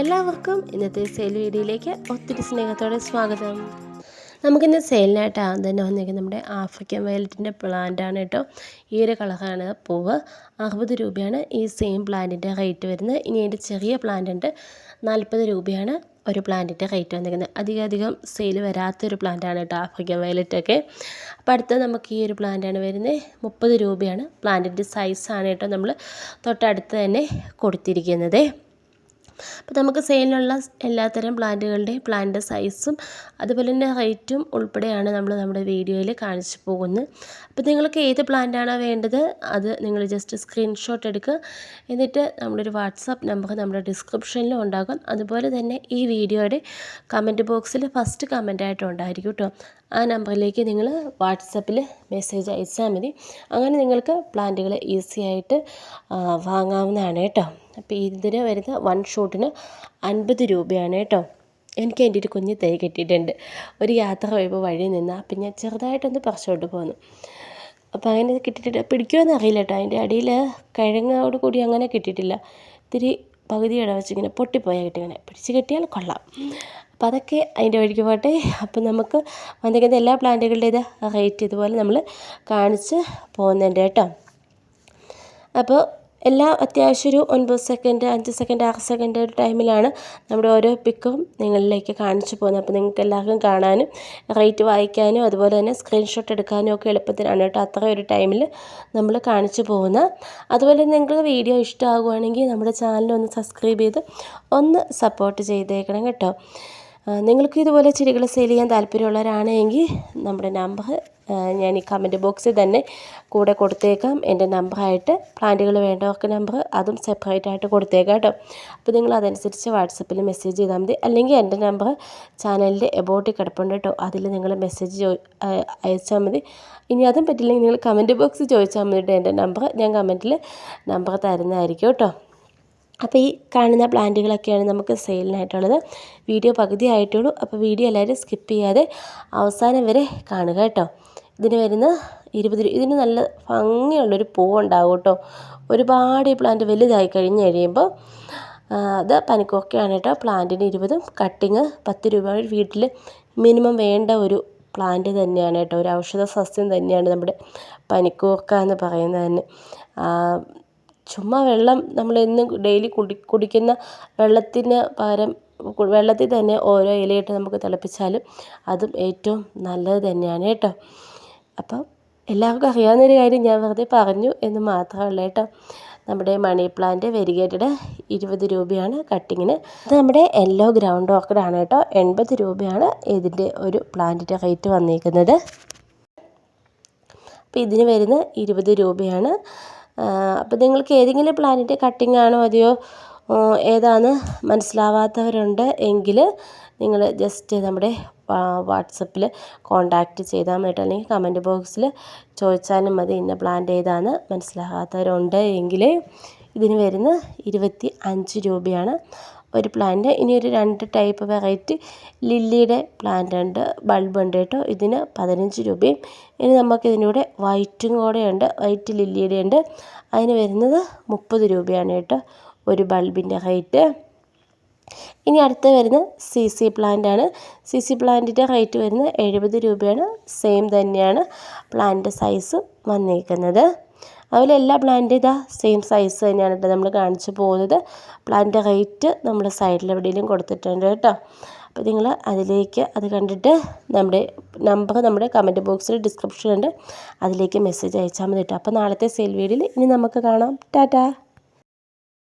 എല്ലാവർക്കും ഇന്നത്തെ സെയിൽ വീഡിയോയിലേക്ക് ഒത്തിരി സ്നേഹത്തോടെ സ്വാഗതം. നമുക്കിന്ന് സെയിലിനായിട്ട് ആദ്യം തന്നെ വന്നിരിക്കുന്നത് നമ്മുടെ ആഫ്രിക്കൻ വയലറ്റിന്റെ പ്ലാന്റാണ് കേട്ടോ. ഈ ഒരു കളറാണ് പൂവ്. അറുപത് രൂപയാണ് ഈ സെയിം പ്ലാന്റിന്റെ റേറ്റ് വരുന്നത്. ഇനി അതിന്റെ ചെറിയ പ്ലാന്റ് ഉണ്ട്. നാൽപ്പത് രൂപയാണ് ഒരു പ്ലാന്റിന്റെ റേറ്റ് വന്നിരിക്കുന്നത്. അധികം അധികം സെയിൽ വരാത്തൊരു പ്ലാന്റാണ് കേട്ടോ ആഫ്രിക്കൻ വയലറ്റൊക്കെ അപ്പോൾ അടുത്ത നമുക്ക് ഈ ഒരു പ്ലാന്റാണ് വരുന്നത്. മുപ്പത് രൂപയാണ്. പ്ലാന്റിന്റെ സൈസാണ് കേട്ടോ നമ്മൾ തൊട്ടടുത്ത് തന്നെ കൊടുത്തിരിക്കുന്നത്. അപ്പോൾ നമുക്ക് സെയിലിലുള്ള എല്ലാത്തരം പ്ലാന്റുകളുടെ പ്ലാന്റ് സൈസും അതുപോലെ തന്നെ റേറ്റും ഉൾപ്പെടെയാണ് നമ്മൾ നമ്മുടെ വീഡിയോയിൽ കാണിച്ചു പോകുന്നത്. അപ്പോൾ നിങ്ങൾക്ക് ഏത് പ്ലാന്റാണ് വേണ്ടത് അത് നിങ്ങൾ ജസ്റ്റ് സ്ക്രീൻഷോട്ട് എടുക്കുക. എന്നിട്ട് നമ്മളൊരു വാട്സാപ്പ് നമ്പർ നമ്മുടെ ഡിസ്ക്രിപ്ഷനിലും ഉണ്ടാകും. അതുപോലെ തന്നെ ഈ വീഡിയോയുടെ കമന്റ് ബോക്സിൽ ഫസ്റ്റ് കമന്റായിട്ടുണ്ടായിരിക്കും കേട്ടോ. ആ നമ്പറിലേക്ക് നിങ്ങൾ വാട്സപ്പിൽ മെസ്സേജ് അയച്ചാൽ മതി. അങ്ങനെ നിങ്ങൾക്ക് പ്ലാന്റുകൾ ഈസി ആയിട്ട് വാങ്ങാവുന്നതാണ് കേട്ടോ. അപ്പോൾ ഇതിന് വരുന്ന വൺ ഷോട്ടിന് അൻപത് രൂപയാണ് കേട്ടോ. എനിക്ക് എന്റെ ഒരു കുഞ്ഞ് തൈ കിട്ടിയിട്ടുണ്ട്. ഒരു യാത്ര പോയപ്പോൾ വഴി നിന്ന്. അപ്പം ഞാൻ ചെറുതായിട്ടൊന്ന് പറിച്ചോട്ട് പോന്നു. അപ്പോൾ അങ്ങനെ കിട്ടിയിട്ടില്ല പിടിക്കുമെന്ന് അറിയില്ല കേട്ടോ. അതിന്റെ അടിയിൽ കിഴങ്ങോട് കൂടി അങ്ങനെ കിട്ടിയിട്ടില്ല. ഇത്തിരി പകുതി ഇട വെച്ചിങ്ങനെ പൊട്ടിപ്പോയാൽ കിട്ടിങ്ങനെ പിടിച്ച് കിട്ടിയാൽ കൊള്ളാം. അപ്പോൾ അതൊക്കെ അതിന്റെ വഴിക്ക് പോട്ടെ അപ്പോൾ നമുക്ക് വന്നിരിക്കുന്ന എല്ലാ പ്ലാന്റുകളുടെ റേറ്റ് ഇതുപോലെ നമ്മൾ കാണിച്ച് പോകുന്നുണ്ട് കേട്ടോ. അപ്പോൾ എല്ലാ അത്യാവശ്യം ഒരു ഒൻപത് സെക്കൻഡ് അഞ്ച് സെക്കൻഡ് ആറ് സെക്കൻഡ് ഒരു ടൈമിലാണ് നമ്മുടെ ഓരോ പിക്കും നിങ്ങളിലേക്ക് കാണിച്ചു പോകുന്നത്. അപ്പോൾ നിങ്ങൾക്ക് എല്ലാവർക്കും കാണാനും റേറ്റ് വായിക്കാനും അതുപോലെ തന്നെ സ്ക്രീൻഷോട്ട് എടുക്കാനും ഒക്കെ എളുപ്പത്തിനാണ് കേട്ടോ അത്ര ഒരു ടൈമിൽ നമ്മൾ കാണിച്ചു പോകുന്നത്. അതുപോലെ നിങ്ങൾക്ക് വീഡിയോ ഇഷ്ടമാകുവാണെങ്കിൽ നമ്മുടെ ചാനൽ ഒന്ന് സബ്സ്ക്രൈബ് ചെയ്ത് ഒന്ന് സപ്പോർട്ട് ചെയ്തേക്കണം കേട്ടോ. നിങ്ങൾക്ക് ഇതുപോലെ ചെടികൾ സെയിൽ ചെയ്യാൻ താല്പര്യമുള്ളവരാണെങ്കിൽ നമ്മുടെ നമ്പർ ഞാൻ ഈ കമന്റ് ബോക്സിൽ തന്നെ കൂടെ കൊടുത്തേക്കാം. എന്റെ നമ്പറായിട്ട് പ്ലാന്റുകൾ വേണ്ടവർക്ക് നമ്പർ അതും സെപ്പറേറ്റ് ആയിട്ട് കൊടുത്തേക്കാം കേട്ടോ. അപ്പോൾ നിങ്ങൾ അതനുസരിച്ച് വാട്സപ്പിൽ മെസ്സേജ് ചെയ്താൽ മതി. അല്ലെങ്കിൽ എന്റെ നമ്പർ ചാനലിന്റെ എബോട്ടിൽ കിടപ്പുണ്ട് കേട്ടോ. അതിൽ നിങ്ങൾ മെസ്സേജ് അയച്ചാൽ മതി. ഇനി അതും പറ്റില്ലെങ്കിൽ നിങ്ങൾ കമന്റ് ബോക്സിൽ ചോദിച്ചാൽ മതി എന്റെ നമ്പർ ഞാൻ കമന്റിൽ നമ്പർ തരുന്നതായിരിക്കും കേട്ടോ. അപ്പോൾ ഈ കാണുന്ന പ്ലാന്റുകളൊക്കെയാണ് നമുക്ക് സെയിലിനായിട്ടുള്ളത്. വീഡിയോ പകുതി ആയിട്ടുള്ളൂ. അപ്പോൾ വീഡിയോ എല്ലാവരും സ്കിപ്പ് ചെയ്യാതെ അവസാനം വരെ കാണുക കേട്ടോ. ഇതിന് വരുന്ന ഇരുപത് രൂപ ഇതിന് നല്ല ഭംഗിയുള്ളൊരു പൂവുണ്ടാവും കേട്ടോ. ഒരുപാട് ഈ പ്ലാന്റ് വലുതായി കഴിഞ്ഞ് കഴിയുമ്പോൾ അത് പനിക്കൊക്കെയാണ് കേട്ടോ. പ്ലാന്റിന് ഇരുപതും കട്ടിങ് പത്ത് രൂപ. വീട്ടിൽ മിനിമം വേണ്ട ഒരു പ്ലാന്റ് തന്നെയാണ് കേട്ടോ. ഒരു ഔഷധ സസ്യം തന്നെയാണ് നമ്മുടെ പനിക്കൂർക്ക എന്ന് പറയുന്നത് തന്നെ. ചുമ്മാ വെള്ളം നമ്മൾ എന്നും ഡെയിലി കുടി കുടിക്കുന്ന വെള്ളത്തിന് പകരം വെള്ളത്തിൽ തന്നെ ഓരോ ഇലയിട്ട് നമുക്ക് തിളപ്പിച്ചാലും അതും ഏറ്റവും നല്ലത് തന്നെയാണ് കേട്ടോ. അപ്പം എല്ലാവർക്കും അറിയാവുന്നൊരു കാര്യം ഞാൻ വെറുതെ പറഞ്ഞു എന്ന് മാത്രമല്ല കേട്ടോ. നമ്മുടെ മണി പ്ലാന്റ് വെരിഗേറ്റഡ് ഇരുപത് രൂപയാണ് കട്ടിങ്ങിന് അത് നമ്മുടെ യെല്ലോ ഗ്രൗണ്ട് ഓർക്കിഡാണ് കേട്ടോ. എൺപത് രൂപയാണ് ഇതിന്റെ ഒരു പ്ലാന്റിന്റെ റേറ്റ് വന്നിരിക്കുന്നത് അപ്പോൾ ഇതിന് വരുന്ന ഇരുപത് രൂപയാണ് അപ്പോൾ നിങ്ങൾക്ക് ഏതെങ്കിലും പ്ലാനിന്റെ കട്ടിംഗ് ആണോ അതെയോ ഏതാണ് മനസ്സിലാവാത്തവരുണ്ട് എങ്കിൽ നിങ്ങൾ ജസ്റ്റ് നമ്മുടെ വാട്സപ്പിൽ കോൺടാക്റ്റ് ചെയ്താൽ മതി അല്ലെങ്കിൽ കമന്റ് ബോക്സിൽ ചോദിച്ചാലും മതി ഇന്ന പ്ലാന്റ് ഏതാണ് മനസ്സിലാകാത്തവരുണ്ട് എങ്കിൽ. ഇതിന് വരുന്ന ഇരുപത്തി അഞ്ച് രൂപയാണ് ഒരു പ്ലാന്റ് ഇനി ഒരു രണ്ട് ടൈപ്പ് വെറൈറ്റി ലില്ലിയുടെ പ്ലാന്റ് ഉണ്ട്. ബൾബ് ഉണ്ട് കേട്ടോ. ഇതിന് പതിനഞ്ച് രൂപയും. ഇനി നമുക്ക് ഇതിനൂടെ വൈറ്റും കൂടെ ഉണ്ട്. വൈറ്റ് ലില്ലിയുടെ ഉണ്ട്. അതിന് വരുന്നത് മുപ്പത് രൂപയാണ് കേട്ടോ. ഒരു ബൾബിന്റെ റേറ്റ് ഇനി അടുത്ത് വരുന്നത് സി സി പ്ലാന്റ് ആണ്. സി സി പ്ലാന്റിന്റെ റേറ്റ് വരുന്നത് എഴുപത് രൂപയാണ്. സെയിം തന്നെയാണ് പ്ലാന്റ് സൈസ് വന്നിരിക്കുന്നത് അതുപോലെ എല്ലാ പ്ലാന്റും ഇതാ സെയിം സൈസ് തന്നെയാണ് കേട്ടോ നമ്മൾ കാണിച്ചു പോകുന്നത്. പ്ലാന്റ് റേറ്റ് നമ്മൾ സൈഡിൽ എവിടെയെങ്കിലും കൊടുത്തിട്ടുണ്ട് കേട്ടോ. അപ്പോൾ നിങ്ങൾ അതിലേക്ക് അത് കണ്ടിട്ട് നമ്മുടെ നമ്പർ നമ്മുടെ കമന്റ് ബോക്സിൽ ഡിസ്ക്രിപ്ഷൻ ഉണ്ട്. അതിലേക്ക് മെസ്സേജ് അയച്ചാൽ മതി കേട്ടോ. അപ്പോൾ നാളത്തെ സെയിൽ വീഡിയോയിൽ ഇനി നമുക്ക് കാണാം. ടാറ്റാ!